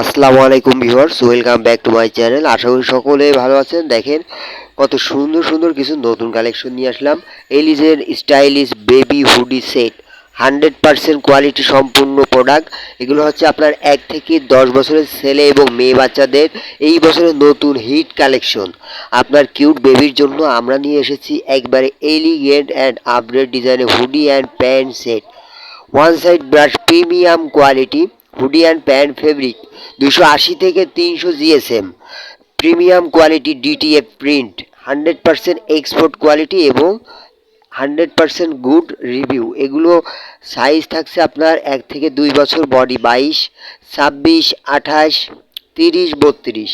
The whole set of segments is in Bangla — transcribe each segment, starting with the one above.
আসসালামু আলাইকুম viewers, welcome back to my channel. আশা করি সকলে ভালো আছেন। দেখেন, কত সুন্দর সুন্দর কিছু নতুন কালেকশন নিয়ে আসলাম। এলিজের stylish baby hoodie set, hundred percent quality সম্পূর্ণ প্রোডাক্ট। এগুলো হচ্ছে আপনার এক থেকে দশ বছরের ছেলে এবং মেয়ে বাচ্চাদের এই বছরের নতুন হিট কালেকশন। আপনার কিউট বেবির জন্য আমরা নিয়ে এসেছি একবারে এলিগেন্ট অ্যান্ড আপডেট ডিজাইনের hoodie and pant set one side brush premium quality hoodie and pant fabric, দুশো আশি থেকে তিনশো GSM, premium quality DTF print, hundred percent export quality এবং হান্ড্রেড পারসেন্ট গুড রিভিউ। এগুলো সাইজ থাকছে আপনার এক থেকে দুই বছর বডি, বাইশ, ছাব্বিশ, আঠাশ, তিরিশ, বত্রিশ।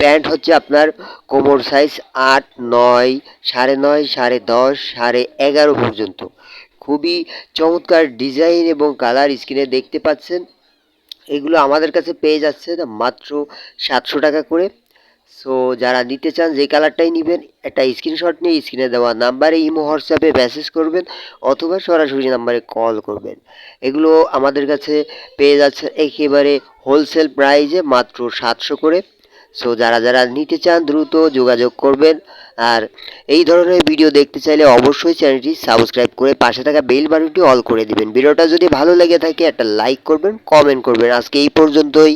প্যান্ট হচ্ছে আপনার কোমর সাইজ আট, নয়, সাড়ে নয়, সাড়ে দশ, সাড়ে এগারো পর্যন্ত। খুবই চমৎকার ডিজাইন এবং কালার স্ক্রিনে দেখতে পাচ্ছেন। এগুলো আমাদের কাছে পেয়ে যাচ্ছে মাত্র সাতশো টাকা করে। সো যারা নিতে চান, যে কালারটাই নেবেন, একটা স্ক্রিনশট নিয়ে স্ক্রিনে দেওয়া নাম্বারে ইমো হোয়াটসঅ্যাপে মেসেজ করবেন অথবা সরাসরি নাম্বারে কল করবেন। এগুলো আমাদের কাছে পেয়ে যাচ্ছে একেবারে হোলসেল প্রাইজে মাত্র সাতশো করে। সো যারা যারা নিতে চান, দ্রুত যোগাযোগ করবেন। আর এই ধরনের ভিডিও দেখতে চাইলে অবশ্যই চ্যানেলটি সাবস্ক্রাইব করে পাশে থাকা বেল বাটনটি অল করে দিবেন। ভিডিওটা যদি ভালো লেগে থাকে, একটা লাইক করবেন কমেন্ট করবেন। আজকে এই পর্যন্তই।